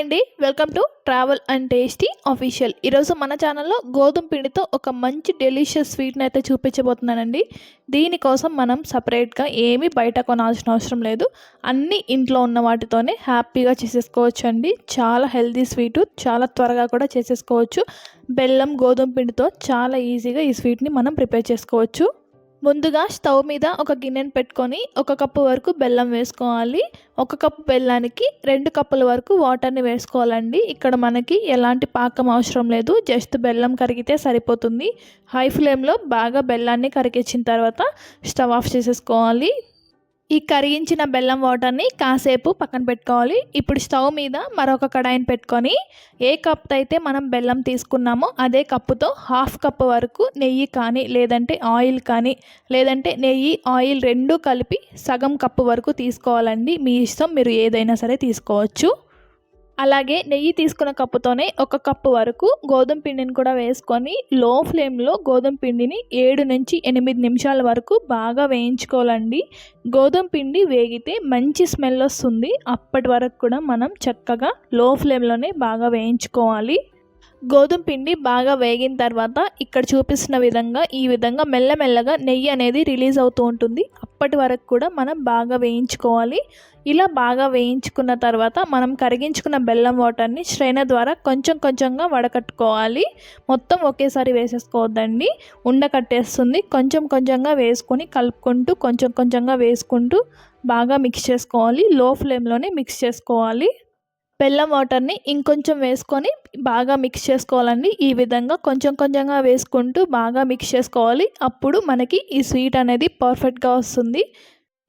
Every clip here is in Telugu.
అండి. Welcome to travel and tasty official ఈరోజు మన ఛానల్లో గోధుమ పిండితో ఒక మంచి డెలిషియస్ స్వీట్ని అయితే చూపించబోతున్నానండి. దీనికోసం మనం సపరేట్గా ఏమీ బయట కొనాల్సిన అవసరం లేదు. అన్నీ ఇంట్లో ఉన్న వాటితోనే హ్యాపీగా చేసేసుకోవచ్చు అండి చాలా హెల్దీ స్వీటు చాలా త్వరగా కూడా చేసేసుకోవచ్చు. బెల్లం గోధుమ పిండితో చాలా ఈజీగా ఈ స్వీట్ని మనం ప్రిపేర్ చేసుకోవచ్చు. ముందుగా స్టవ్ మీద ఒక గిన్నెను పెట్టుకొని ఒక కప్పు వరకు బెల్లం వేసుకోవాలి. ఒక కప్పు బెల్లానికి రెండు కప్పుల వరకు వాటర్ని వేసుకోవాలండి. ఇక్కడ మనకి ఎలాంటి పాకం అవసరం లేదు. జస్ట్ బెల్లం కరిగితే సరిపోతుంది. హై ఫ్లేమ్లో బాగా బెల్లాన్ని కరిగించిన తర్వాత స్టవ్ ఆఫ్ చేసేసుకోవాలి. ఈ కరిగించిన బెల్లం వాటర్ని కాసేపు పక్కన పెట్టుకోవాలి. ఇప్పుడు స్టవ్ మీద మరొక కడాయిని పెట్టుకొని ఏ కప్తో అయితే మనం బెల్లం తీసుకున్నామో అదే కప్పుతో హాఫ్ కప్ వరకు నెయ్యి కానీ లేదంటే ఆయిల్ కానీ లేదంటే నెయ్యి ఆయిల్ రెండు కలిపి సగం కప్పు వరకు తీసుకోవాలండి. మీ ఇష్టం మీరు ఏదైనా సరే తీసుకోవచ్చు. అలాగే నెయ్యి తీసుకున్న కప్పుతోనే ఒక కప్పు వరకు గోధుమ పిండిని కూడా వేసుకొని లో ఫ్లేమ్లో గోధుమ పిండిని ఏడు నుంచి ఎనిమిది నిమిషాల వరకు బాగా వేయించుకోవాలండి. గోధుమ పిండి వేగితే మంచి స్మెల్ వస్తుంది. అప్పటి వరకు కూడా మనం చక్కగా లో ఫ్లేమ్లోనే బాగా వేయించుకోవాలి. గోధుమ పిండి బాగా వేగిన తర్వాత ఇక్కడ చూపిస్తున్న విధంగా ఈ విధంగా మెల్లమెల్లగా నెయ్యి అనేది రిలీజ్ అవుతూ ఉంటుంది. అప్పటి వరకు కూడా మనం బాగా వేయించుకోవాలి. ఇలా బాగా వేయించుకున్న తర్వాత మనం కరిగించుకున్న బెల్లం వాటర్ని శ్రేణ ద్వారా కొంచెం కొంచెంగా వడకట్టుకోవాలి. మొత్తం ఒకేసారి వేసేసుకోవద్దండి. ఉండకట్టేస్తుంది కొంచెం కొంచెంగా వేసుకొని కలుపుకుంటూ కొంచెం కొంచెంగా వేసుకుంటూ బాగా మిక్స్ చేసుకోవాలి. లో ఫ్లేమ్లోనే మిక్స్ చేసుకోవాలి. బెల్లం వాటర్ని ఇంకొంచెం వేసుకొని బాగా మిక్స్ చేసుకోవాలండి. ఈ విధంగా కొంచెం కొంచెంగా వేసుకుంటూ బాగా మిక్స్ చేసుకోవాలి. అప్పుడు మనకి ఈ స్వీట్ అనేది పర్ఫెక్ట్గా వస్తుంది.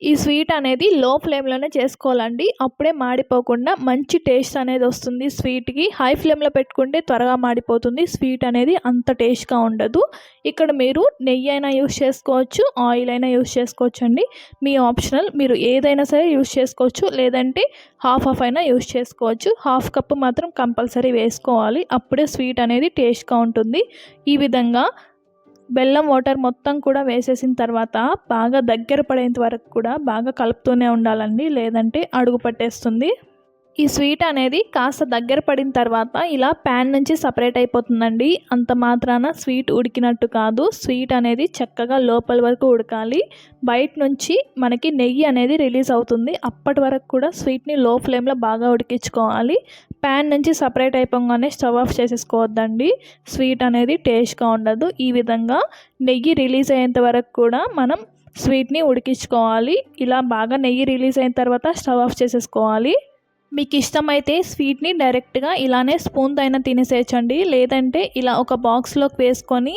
ఈ స్వీట్ అనేది లో ఫ్లేమ్లోనే చేసుకోవాలండి. అప్పుడే మాడిపోకుండా మంచి టేస్ట్ అనేది వస్తుంది స్వీట్కి. హై ఫ్లేమ్లో పెట్టుకుంటే త్వరగా మాడిపోతుంది. స్వీట్ అనేది అంత టేస్ట్గా ఉండదు. ఇక్కడ మీరు నెయ్యి అయినా యూస్ చేసుకోవచ్చు ఆయిల్ అయినా యూస్ చేసుకోవచ్చు అండి మీ ఆప్షనల్ మీరు ఏదైనా సరే యూస్ చేసుకోవచ్చు. లేదంటే హాఫ్ హాఫ్ అయినా యూస్ చేసుకోవచ్చు. హాఫ్ కప్ మాత్రం కంపల్సరీ వేసుకోవాలి. అప్పుడే స్వీట్ అనేది టేస్ట్గా ఉంటుంది. ఈ విధంగా బెల్లం వాటర్ మొత్తం కూడా వేసేసిన తర్వాత బాగా దగ్గర పడేంత వరకు కూడా బాగా కలుపుతూనే ఉండాలండి లేదంటే అడుగు పట్టేస్తుంది. ఈ స్వీట్ అనేది కాస్త దగ్గర పడిన తర్వాత ఇలా ప్యాన్ నుంచి సపరేట్ అయిపోతుందండి. అంత మాత్రాన స్వీట్ ఉడికినట్టు కాదు. స్వీట్ అనేది చక్కగా లోపల వరకు ఉడకాలి. బయట నుంచి మనకి నెయ్యి అనేది రిలీజ్ అవుతుంది. అప్పటి వరకు కూడా స్వీట్ని లో ఫ్లేమ్లో బాగా ఉడికించుకోవాలి. ప్యాన్ నుంచి సపరేట్ అయిపోగానే స్టవ్ ఆఫ్ చేసేసుకోవద్దండి. స్వీట్ అనేది టేస్ట్గా ఉండదు. ఈ విధంగా నెయ్యి రిలీజ్ అయ్యేంత వరకు కూడా మనం స్వీట్ని ఉడికించుకోవాలి. ఇలా బాగా నెయ్యి రిలీజ్ అయిన తర్వాత స్టవ్ ఆఫ్ చేసేసుకోవాలి. మీకు ఇష్టమైతే స్వీట్ని డైరెక్ట్గా ఇలానే స్పూన్ అయినా తినేసేయచ్చండి. లేదంటే ఇలా ఒక బాక్స్లోకి వేసుకొని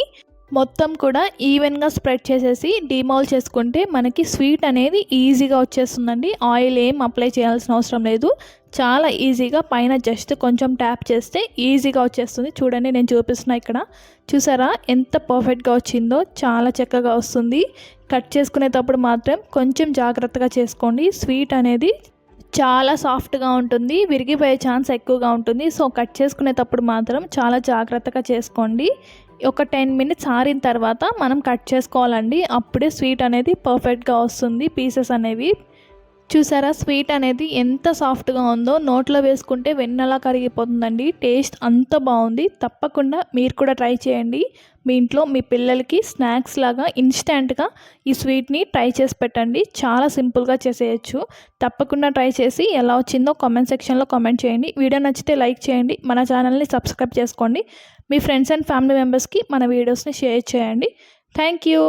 మొత్తం కూడా ఈవెన్గా స్ప్రెడ్ చేసేసి డిమాల్ చేసుకుంటే మనకి స్వీట్ అనేది ఈజీగా వచ్చేస్తుందండి. ఆయిల్ ఏం అప్లై చేయాల్సిన అవసరం లేదు. చాలా ఈజీగా పైన జస్ట్ కొంచెం ట్యాప్ చేస్తే ఈజీగా వచ్చేస్తుంది. చూడండి నేను చూపిస్తున్నా ఇక్కడ. చూసారా? ఎంత పర్ఫెక్ట్గా వచ్చిందో. చాలా చక్కగా వస్తుంది. కట్ చేసుకునేటప్పుడు మాత్రం కొంచెం జాగ్రత్తగా చేసుకోండి. స్వీట్ అనేది చాలా సాఫ్ట్గా ఉంటుంది విరిగిపోయే ఛాన్స్ ఎక్కువగా ఉంటుంది. సో కట్ చేసుకునేటప్పుడు మాత్రం చాలా జాగ్రత్తగా చేసుకోండి. ఒక టెన్ మినిట్స్ ఆరిన తర్వాత మనం కట్ చేసుకోవాలండి. అప్పుడే స్వీట్ అనేది పర్ఫెక్ట్గా వస్తుంది పీసెస్ అనేవి. చూసారా? స్వీట్ అనేది ఎంత సాఫ్ట్గా ఉందో నోట్లో వేసుకుంటే వెన్నలా కరిగిపోతుందండి. టేస్ట్ అంత బాగుంది. తప్పకుండా మీరు కూడా ట్రై చేయండి. మీ ఇంట్లో మీ పిల్లలకి స్నాక్స్ లాగా ఇన్స్టాంట్గా ఈ స్వీట్ని ట్రై చేసి పెట్టండి. చాలా సింపుల్గా చేసేయచ్చు. తప్పకుండా ట్రై చేసి ఎలా వచ్చిందో కామెంట్ సెక్షన్లో కామెంట్ చేయండి. వీడియో నచ్చితే లైక్ చేయండి. మన ఛానల్ని సబ్స్క్రైబ్ చేసుకోండి. మీ ఫ్రెండ్స్ అండ్ ఫ్యామిలీ మెంబర్స్కి మన వీడియోస్ని షేర్ చేయండి. Thank you.